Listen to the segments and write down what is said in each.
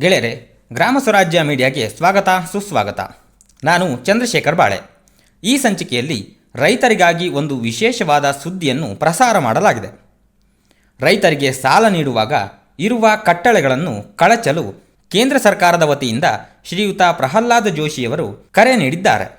ಗೆಳೆಯರೆ ಗ್ರಾಮ ಸ್ವರಾಜ್ಯ ಮೀಡಿಯಾಗೆ ಸ್ವಾಗತ, ಸುಸ್ವಾಗತ. ನಾನು ಚಂದ್ರಶೇಖರ್ ಬಾಳೆ. ಈ ಸಂಚಿಕೆಯಲ್ಲಿ ರೈತರಿಗಾಗಿ ಒಂದು ವಿಶೇಷವಾದ ಸುದ್ದಿಯನ್ನು ಪ್ರಸಾರ ಮಾಡಲಾಗಿದೆ. ರೈತರಿಗೆ ಸಾಲ ನೀಡುವಾಗ ಇರುವ ಕಟ್ಟಳೆಗಳನ್ನು ಕಳಚಲು ಕೇಂದ್ರ ಸರ್ಕಾರದ ವತಿಯಿಂದ ಶ್ರೀಯುತ ಪ್ರಹ್ಲಾದ ಜೋಶಿಯವರು ಕರೆ ನೀಡಿದ್ದಾರೆ.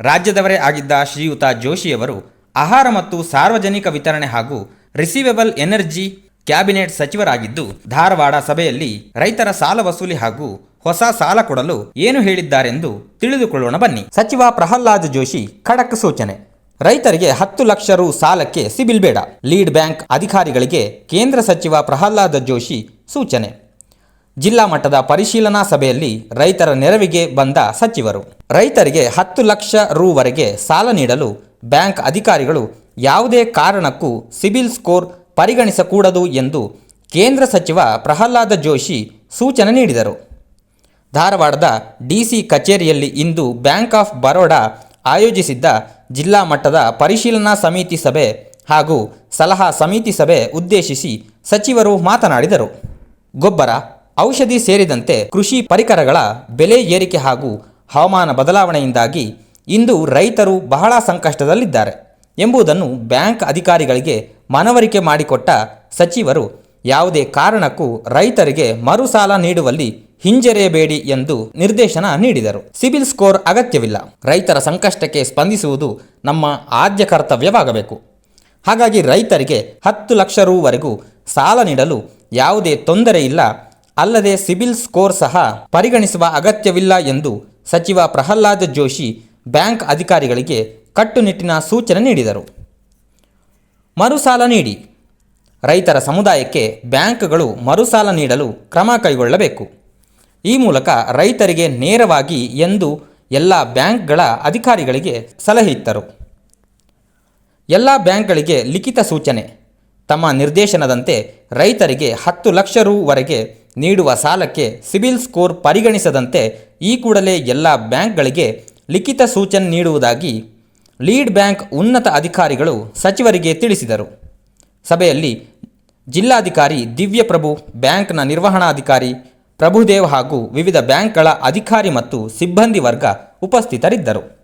ರಾಜ್ಯದವರೇ ಆಗಿದ್ದ ಶ್ರೀಯುತ ಜೋಶಿಯವರು ಆಹಾರ ಮತ್ತು ಸಾರ್ವಜನಿಕ ವಿತರಣೆ ಹಾಗೂ ರಿಸೀವೆಬಲ್ ಎನರ್ಜಿ ಕ್ಯಾಬಿನೆಟ್ ಸಚಿವರಾಗಿದ್ದು ಧಾರವಾಡ ಸಭೆಯಲ್ಲಿ ರೈತರ ಸಾಲ ವಸೂಲಿ ಹಾಗೂ ಹೊಸ ಸಾಲ ಕೊಡಲು ಏನು ಹೇಳಿದ್ದಾರೆಂದು ತಿಳಿದುಕೊಳ್ಳೋಣ ಬನ್ನಿ. ಸಚಿವ ಪ್ರಹ್ಲಾದ್ ಜೋಶಿ ಖಡಕ್ ಸೂಚನೆ. ರೈತರಿಗೆ ಹತ್ತು ಲಕ್ಷ ರು ಸಾಲಕ್ಕೆ ಸಿಬಿಲ್ ಬೇಡ. ಲೀಡ್ ಬ್ಯಾಂಕ್ ಅಧಿಕಾರಿಗಳಿಗೆ ಕೇಂದ್ರ ಸಚಿವ ಪ್ರಹ್ಲಾದ್ ಜೋಶಿ ಸೂಚನೆ. ಜಿಲ್ಲಾ ಮಟ್ಟದ ಪರಿಶೀಲನಾ ಸಭೆಯಲ್ಲಿ ರೈತರ ನೆರವಿಗೆ ಬಂದ ಸಚಿವರು. ರೈತರಿಗೆ ಹತ್ತು ಲಕ್ಷ ರೂವರೆಗೆ ಸಾಲ ನೀಡಲು ಬ್ಯಾಂಕ್ ಅಧಿಕಾರಿಗಳು ಯಾವುದೇ ಕಾರಣಕ್ಕೂ ಸಿಬಿಲ್ ಸ್ಕೋರ್ ಪರಿಗಣಿಸಕೂಡದು ಎಂದು ಕೇಂದ್ರ ಸಚಿವ ಪ್ರಹ್ಲಾದ ಜೋಶಿ ಸೂಚನೆ ನೀಡಿದರು. ಧಾರವಾಡದ ಡಿಸಿ ಕಚೇರಿಯಲ್ಲಿ ಇಂದು ಬ್ಯಾಂಕ್ ಆಫ್ ಬರೋಡಾ ಆಯೋಜಿಸಿದ್ದ ಜಿಲ್ಲಾ ಮಟ್ಟದ ಪರಿಶೀಲನಾ ಸಮಿತಿ ಸಭೆ ಹಾಗೂ ಸಲಹಾ ಸಮಿತಿ ಸಭೆ ಉದ್ದೇಶಿಸಿ ಸಚಿವರು ಮಾತನಾಡಿದರು. ಗೊಬ್ಬರ, ಔಷಧಿ ಸೇರಿದಂತೆ ಕೃಷಿ ಪರಿಕರಗಳ ಬೆಲೆ ಏರಿಕೆ ಹಾಗೂ ಹವಾಮಾನ ಬದಲಾವಣೆಯಿಂದಾಗಿ ಇಂದು ರೈತರು ಬಹಳ ಸಂಕಷ್ಟದಲ್ಲಿದ್ದಾರೆ ಎಂಬುದನ್ನು ಬ್ಯಾಂಕ್ ಅಧಿಕಾರಿಗಳಿಗೆ ಮನವರಿಕೆ ಮಾಡಿಕೊಟ್ಟ ಸಚಿವರು, ಯಾವುದೇ ಕಾರಣಕ್ಕೂ ರೈತರಿಗೆ ಮರುಸಾಲ ನೀಡುವಲ್ಲಿ ಹಿಂಜರಿಯಬೇಡಿ ಎಂದು ನಿರ್ದೇಶನ ನೀಡಿದರು. ಸಿಬಿಲ್ ಸ್ಕೋರ್ ಅಗತ್ಯವಿಲ್ಲ. ರೈತರ ಸಂಕಷ್ಟಕ್ಕೆ ಸ್ಪಂದಿಸುವುದು ನಮ್ಮ ಆದ್ಯ ಕರ್ತವ್ಯವಾಗಬೇಕು. ಹಾಗಾಗಿ ರೈತರಿಗೆ ಹತ್ತು ಲಕ್ಷ ರೂವರೆಗೂ ಸಾಲ ನೀಡಲು ಯಾವುದೇ ತೊಂದರೆ ಇಲ್ಲ. ಅಲ್ಲದೆ ಸಿಬಿಲ್ ಸ್ಕೋರ್ ಸಹ ಪರಿಗಣಿಸುವ ಅಗತ್ಯವಿಲ್ಲ ಎಂದು ಸಚಿವ ಪ್ರಹ್ಲಾದ್ ಜೋಶಿ ಬ್ಯಾಂಕ್ ಅಧಿಕಾರಿಗಳಿಗೆ ಕಟ್ಟುನಿಟ್ಟಿನ ಸೂಚನೆ ನೀಡಿದರು. ಮರುಸಾಲ ನೀಡಿ. ರೈತರ ಸಮುದಾಯಕ್ಕೆ ಬ್ಯಾಂಕ್ಗಳು ಮರುಸಾಲ ನೀಡಲು ಕ್ರಮ ಕೈಗೊಳ್ಳಬೇಕು. ಈ ಮೂಲಕ ರೈತರಿಗೆ ನೇರವಾಗಿ ಎಂದು ಎಲ್ಲ ಬ್ಯಾಂಕ್ಗಳ ಅಧಿಕಾರಿಗಳಿಗೆ ಸಲಹೆ ಇತ್ತರು. ಎಲ್ಲ ಬ್ಯಾಂಕ್ಗಳಿಗೆ ಲಿಖಿತ ಸೂಚನೆ. ತಮ್ಮ ನಿರ್ದೇಶನದಂತೆ ರೈತರಿಗೆ ಹತ್ತು ಲಕ್ಷ ರೂವರೆಗೆ ನೀಡುವ ಸಾಲಕ್ಕೆ ಸಿಬಿಲ್ ಸ್ಕೋರ್ ಪರಿಗಣಿಸದಂತೆ ಈ ಕೂಡಲೇ ಎಲ್ಲ ಬ್ಯಾಂಕ್ಗಳಿಗೆ ಲಿಖಿತ ಸೂಚನೆ ನೀಡುವುದಾಗಿ ಲೀಡ್ ಬ್ಯಾಂಕ್ ಉನ್ನತ ಅಧಿಕಾರಿಗಳು ಸಚಿವರಿಗೆ ತಿಳಿಸಿದರು. ಸಭೆಯಲ್ಲಿ ಜಿಲ್ಲಾಧಿಕಾರಿ ದಿವ್ಯಪ್ರಭು, ಬ್ಯಾಂಕ್ನ ನಿರ್ವಹಣಾಧಿಕಾರಿ ಪ್ರಭುದೇವ್ ಹಾಗೂ ವಿವಿಧ ಬ್ಯಾಂಕ್ಗಳ ಅಧಿಕಾರಿ ಮತ್ತು ಸಿಬ್ಬಂದಿ ವರ್ಗ ಉಪಸ್ಥಿತರಿದ್ದರು.